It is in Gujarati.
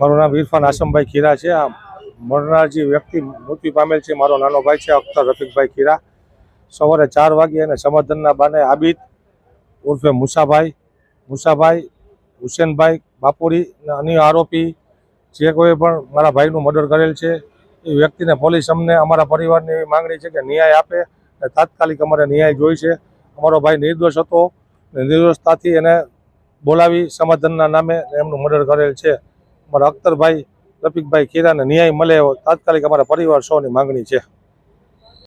મારું નામ ઇરફાન આસમભાઈ ખીરા છે. આ મરનાર વ્યક્તિ મૃત્યુ પામેલ છે, મારો નાનો ભાઈ છે, અખ્તર રફીકભાઈ ખીરા. સવારે ચાર વાગે અને સમાધાનના બાને આબિદ ઉર્ફે મુસાભાઈ મુસાભાઈ, હુસેનભાઈ બાપુરી અને અન્ય આરોપી જે કોઈ પણ મારા ભાઈનું મર્ડર કરેલ છે. એ વ્યક્તિને પોલીસ અમને અમારા પરિવારની એવી માંગણી છે કે ન્યાય આપે તાત્કાલિક અમારે ન્યાય જોઈ છે અમારો ભાઈ નિર્દોષ હતો નિર્દોષતાથી એને બોલાવી સમાધાનના નામે એમનું મર્ડર કરેલ છે. અમારા અખ્તરભાઈ, રફીકભાઈ ખીરાને ન્યાય મળે એવો તાત્કાલિક અમારા પરિવાર સૌની માંગણી છે.